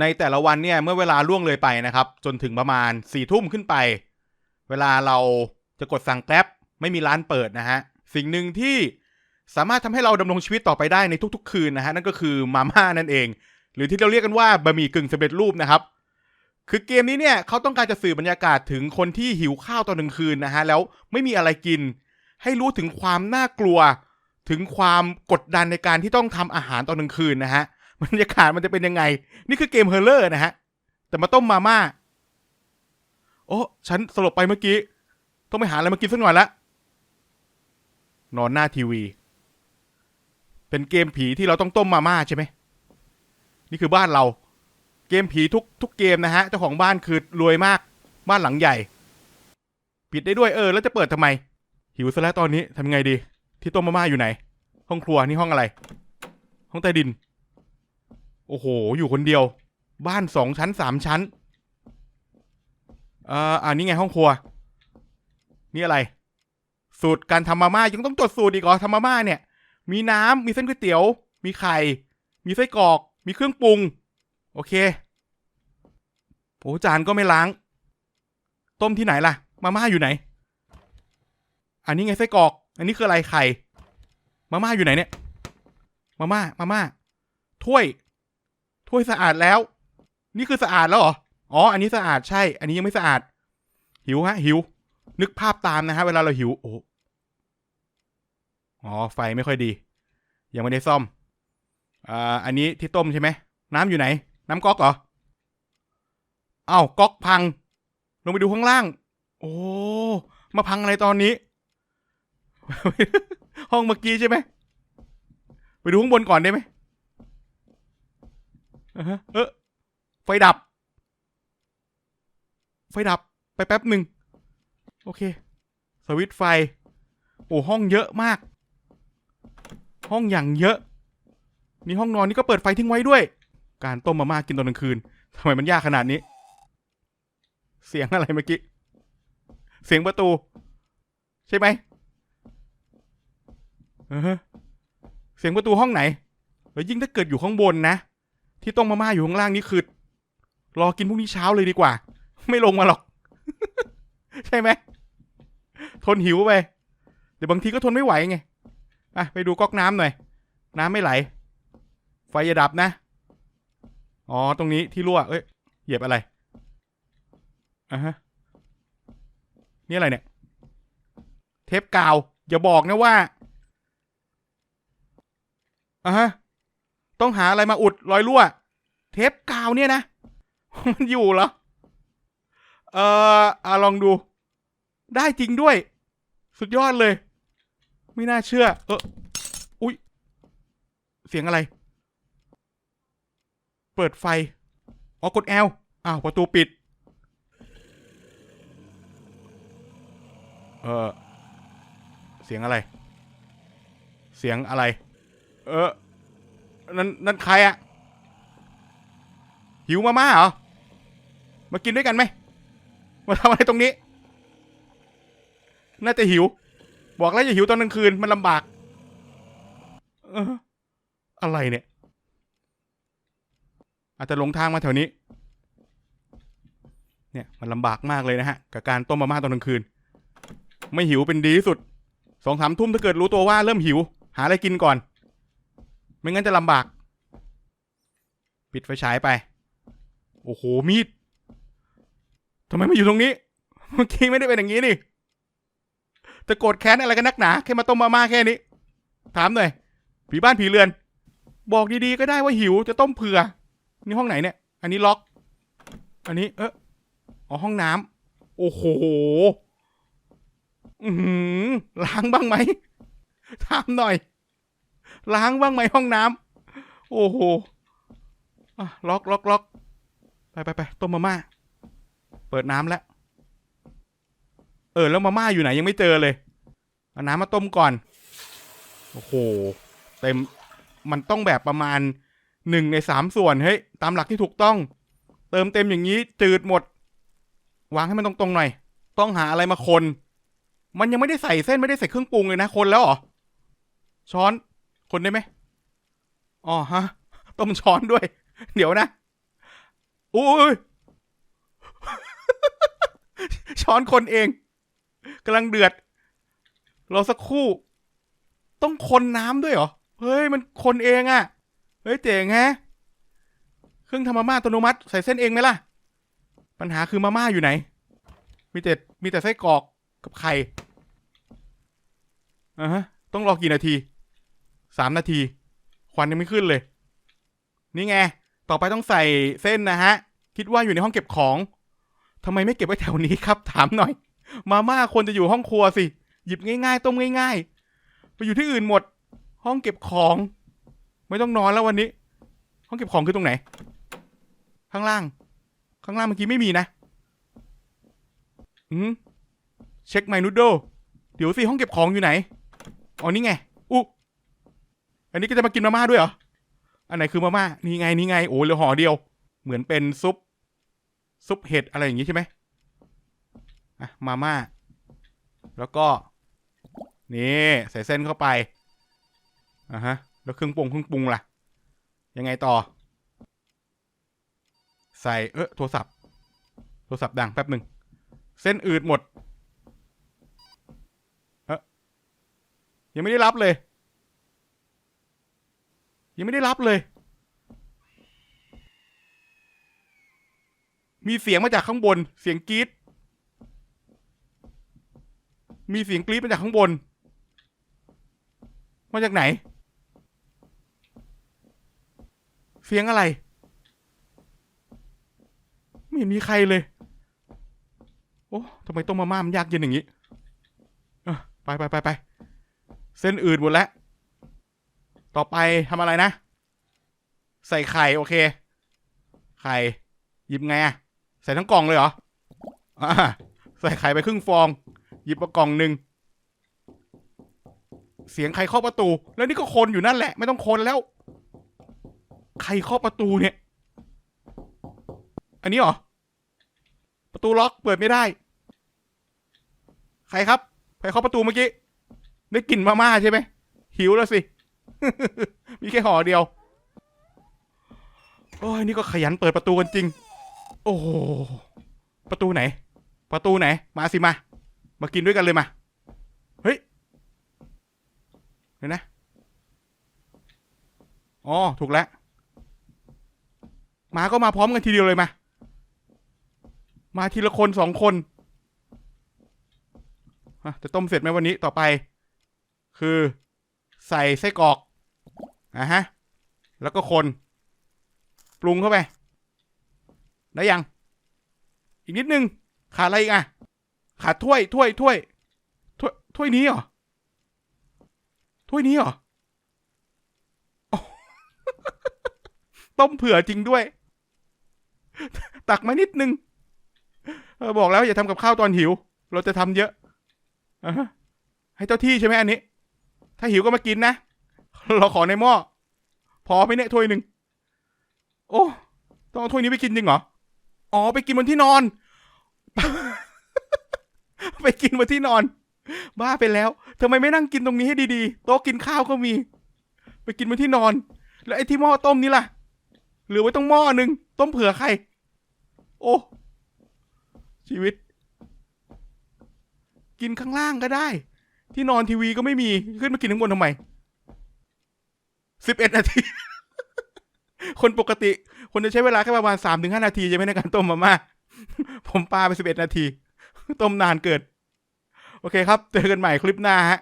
ในแต่ละวันเนี่ยเมื่อเวลาล่วงเลยไปนะครับ จนถึงประมาณสี่ทุ่มขึ้นไป เวลาเราจะกดสั่งแกร็บไม่มีร้านเปิดนะฮะ สิ่งหนึ่งที่สามารถทำให้เราดำรงชีวิตต่อไปได้ในทุกๆ คืนนะฮะ นั่นก็คือมาม่านั่นเอง หรือที่เราเรียกกันว่าบะหมี่กึ่งสำเร็จรูปนะครับ คือเกมนี้เนี่ยเขาต้องการจะสื่อบรรยากาศถึงคนที่หิวข้าวตอนกลางคืนนะฮะแล้วไม่มีอะไรกิน ให้รู้ถึงความน่ากลัว ถึงความกดดันในการที่ต้องทำอาหารตอนกลางคืนนะฮะ บรรยากาศมันจะเป็นยังไง นี่คือเกมเฮอร์เลอร์นะฮะ แต่มาต้มมาม่า โอ้ฉันสลบไปเมื่อกี้ ต้องไปหาอะไรมากินสักหน่อยละ นอนหน้าทีวี เป็นเกมผีที่เราต้องต้มมาม่าใช่ไหม นี่คือบ้านเรา เกมผีทุกทุกเกมนะฮะ เจ้าของบ้านคือรวยมาก บ้านหลังใหญ่ ปิดได้ด้วยเออ แล้วจะเปิดทำไม หิวซะแล้วตอนนี้ทำไงดี ที่ต้มมาม่าอยู่ไหน ห้องครัวนี่ห้องอะไร ห้องใต้ดิน โอ้โห อยู่คนเดียว บ้านสองชั้นสามชั้นเอ่ออันนี้ไงห้องครัว นี่อะไร สูตรการทำมาม่ายังต้องจดสูตรอีกเหรอทำมาม่าเนี่ย มีน้ำมีเส้นก๋วยเตี๋ยว มีไข่ มีไส้กรอก มีเครื่องปรุง โอเคโอ้จานก็ไม่ล้าง ต้มที่ไหนล่ะ มาม่าอยู่ไหน อันนี้ไงไส้กรอก อันนี้คืออะไรไข่ มาม่าอยู่ไหนเนี่ย มาม่า มาม่า ถ้วย ถ้วยสะอาดแล้ว นี่คือสะอาดแล้วเหรอ อ๋อ อันนี้สะอาดใช่ อันนี้ยังไม่สะอาด หิวฮะ หิว นึกภาพตามนะฮะ เวลาเราหิว โอ้อ๋อ ไฟไม่ค่อยดี ยังไม่ได้ซ่อม อ่า อันนี้ที่ต้มใช่ไหม น้ำอยู่ไหน น้ำก๊อกเหรอเอ้าก๊อกพัง ลงไปดูข้างล่าง โอ้ มาพังอะไรตอนนี้ ห้องเมื่อกี้ใช่ไหม ไปดูข้างบนก่อนได้ไหม เออไฟดับ ไฟดับไปแป๊บหนึ่งโอเค สวิตช์ไฟ โอ้ห้องเยอะมาก ห้องอย่างเยอะนี่ห้องนอนนี่ก็เปิดไฟทิ้งไว้ด้วย การต้มมาม่ากินตอนกลางคืนทำไมมันยากขนาดนี้ เสียงอะไรเมื่อกี้ เสียงประตู ใช่ไหมอือเสียงประตูห้องไหน แล้วยิ่งถ้าเกิดอยู่ข้างบนนะ ที่ต้มมาม่าอยู่ข้างล่างนี่คือรอกินพรุ่งนี้เช้าเลยดีกว่า ไม่ลงมาหรอก ใช่ไหมทนหิวไปเดี๋ยวบางทีก็ทนไม่ไหวไงอะไปดูก๊อกน้ำหน่อย น้ำไม่ไหล ไฟอย่าดับนะ อ๋อตรงนี้ที่รั่วเอ้ยเหยียบอะไรอะฮะนี่อะไรเนี่ย เทปกาว อย่าบอกนะว่าอะฮะ ต้องหาอะไรมาอุดรอยรั่ว เทปกาวเนี่ยนะ มันอยู่เหรอ เอ่ออะลองดู ได้จริงด้วย สุดยอดเลย ไม่น่าเชื่อ เอออุ๊ย เสียงอะไร เปิดไฟ อ๋อกดแอลอ้าว ประตูปิด เออเสียงอะไร เสียงอะไร เออ นั่นนั่นใครอะหิวมาม่าเหรอ มากินด้วยกันไหม มาทำอะไรตรงนี้ น่าจะหิว บอกแล้วอย่าหิวตอนกลางคืนมันลำบากอออะไรเนี่ย อาจจะหลงทางมาแถวนี้ เนี่ยมันลำบากมากเลยนะฮะ กับการต้มมาม่าตอนกลางคืน ไม่หิวเป็นดีที่สุด สองสามทุ่มถ้าเกิดรู้ตัวว่าเริ่มหิว หาอะไรกินก่อน ไม่งั้นจะลำบาก ปิดไฟฉายไป โอ้โห มีดทำไมมาอยู่ตรงนี้ เมื่อกี้ไม่ได้เป็นอย่างนี้นี่ จะโกรธแค้นอะไรกันนักหนา แค่มาต้มมาม่าแค่นี้ ถามหน่อย ผีบ้านผีเรือน บอกดีๆก็ได้ว่าหิวจะต้มเผื่อ นี่ห้องไหนเนี่ย อันนี้ล็อก อันนี้ เอออ๋อห้องน้ำโอ้โห อือหือล้างบ้างไหมถามหน่อย ล้างบ้างไหมห้องน้ำโอ้โหล็อกล็อกล็อกไปไปไปต้มมาม่า เปิดน้ำแล้ว เออ แล้วมาม่าอยู่ไหนยังไม่เจอเลย เอาน้ำมาต้มก่อน โอ้โห เต็ม มันต้องแบบประมาณหนึ่งในสามส่วน เฮ้ย ตามหลักที่ถูกต้อง เติมเต็มอย่างนี้จืดหมด วางให้มันตรงๆหน่อย ต้องหาอะไรมาคน มันยังไม่ได้ใส่เส้นไม่ได้ใส่เครื่องปรุงเลยนะคนแล้วหรอ ช้อน คนได้ไหมอ๋อฮะ ต้มช้อนด้วย เดี๋ยวนะโอ้ยช้อนคนเองกำลังเดือดรอสักครู่ ต้องคนน้ำด้วยเหรอ เฮ้ย มันคนเองอะ่ะ เฮ้ย เจ๋งแฮะ เครื่องทำมาม่าอัตโนมัติ ใส่เส้นเองไหมล่ะ ปัญหาคือมาม่าอยู่ไหน มีแต่ มีแต่ไส้กรอกกับไข่อ่าฮะ ต้องรอกี่นาที สามนาที ควันยังไม่ขึ้นเลย นี่ไง ต่อไปต้องใส่เส้นนะฮะ คิดว่าอยู่ในห้องเก็บของทำไมไม่เก็บไว้แถวนี้ครับ ถามหน่อย มาม่าควรจะอยู่ห้องครัวสิ หยิบง่ายๆ ต้มง่าย ๆ ไปอยู่ที่อื่นหมด ห้องเก็บของ ไม่ต้องนอนแล้ววันนี้ ห้องเก็บของคือตรงไหน ข้างล่าง ข้างล่างเมื่อกี้ไม่มีนะ อืมเช็คไมนูโดเดี๋ยวสิห้องเก็บของอยู่ไหน อ๋อนี่ไง อันนี้ก็จะมากินมาม่าด้วยเหรอ อันไหนคือมาม่า นี่ไงนี่ไง โอ้เหลือห่อเดียว เหมือนเป็นซุป ซุปเห็ดอะไรอย่างงี้ใช่ไหมอะมาม่า แล้วก็ นี่ใส่เส้นเข้าไป อะฮะ แล้วเครื่องปรุงเครื่องปรุงล่ะ ยังไงต่อ ใส่เออโทรศัพท์ โทรศัพท์ดังแป๊บหนึ่ง เส้นอืดหมด เออยังไม่ได้รับเลย ยังไม่ได้รับเลย มีเสียงมาจากข้างบน เสียงกรี๊ดมีเสียงกรี๊ดมาจากข้างบน มาจากไหน เสียงอะไร ไม่มีใครเลย โอ้ทำไมต้มมาม่ามันยากเย็นอย่างนี้ไปไปไปไปเส้นอืดหมดแล้ว ต่อไปทำอะไรนะ ใส่ไข่โอเค ไข่หยิบไงอะใส่ทั้งกล่องเลยเหรออใส่ไข่ไปครึ่งฟอง หยิบมากล่องหนึ่งเสียงใครเคาะประตู แล้วนี่ก็คนอยู่นั่นแหละ ไม่ต้องคนแล้ว ใครเคาะประตูเนี่ย อันนี้เหรอ ประตูล็อกเปิดไม่ได้ ใครครับ ใครเคาะประตูเมื่อกี้ ได้กลิ่นมาม่าใช่ไหมหิวแล้วสิ มีแค่ห่อเดียว โอ้ยนี่ก็ขยันเปิดประตูกันจริง โอ้โหประตูไหน ประตูไหน มาสิมา มากินด้วยกันเลยมา เฮ้ยเดี๋ยวนะ อ๋อ ถูกแล้ว มาก็มาพร้อมกันทีเดียวเลยมา มาทีละคนสองคนจะต้มเสร็จไหมวันนี้ต่อไป คือใส่ไส้กรอก อะฮะ แล้วก็คน ปรุงเข้าไป ได้ยัง อีกนิดนึง ขาดอะไรอีกอะ ขาดถ้วย ถ้วย ถ้วย ถ้วย ถ้วยนี้เหรอ ถ้วยนี้เหรอโอ้ต้มเผื่อจริงด้วย ตักมานิดนึง บอกแล้วอย่าทำกับข้าวตอนหิว เราจะทำเยอะอ่าฮะให้เจ้าที่ใช่ไหมอันนี้ ถ้าหิวก็มากินนะ เราขอในหม้อพอไหมเนี่ยถ้วยหนึ่งโอ้ต้องเอาถ้วยนี้ไปกินจริงเหรออ๋อไปกินบนที่นอน ไปกินบนที่นอน บ้าไปแล้วทำไมไม่นั่งกินตรงนี้ให้ดีๆโต๊ะกินข้าวก็มี ไปกินบนที่นอน แล้วไอ้ที่หม้อต้มนี่ล่ะเหลือไว้ต้องหม้อหนึ่งต้มเผื่อใคร โอ้ชีวิต กินข้างล่างก็ได้ ที่นอนทีวีก็ไม่มีขึ้นมากินข้างบนทำไม สิบเอ็ดนาที คนปกติ คนจะใช้เวลาแค่ประมาณสามถึงห้านาทีใช่ไหมในการต้มมาม่าผมปาไปสิบเอ็ดนาที ต้มนานเกิด โอเคครับ เจอกันใหม่คลิปหน้าฮะ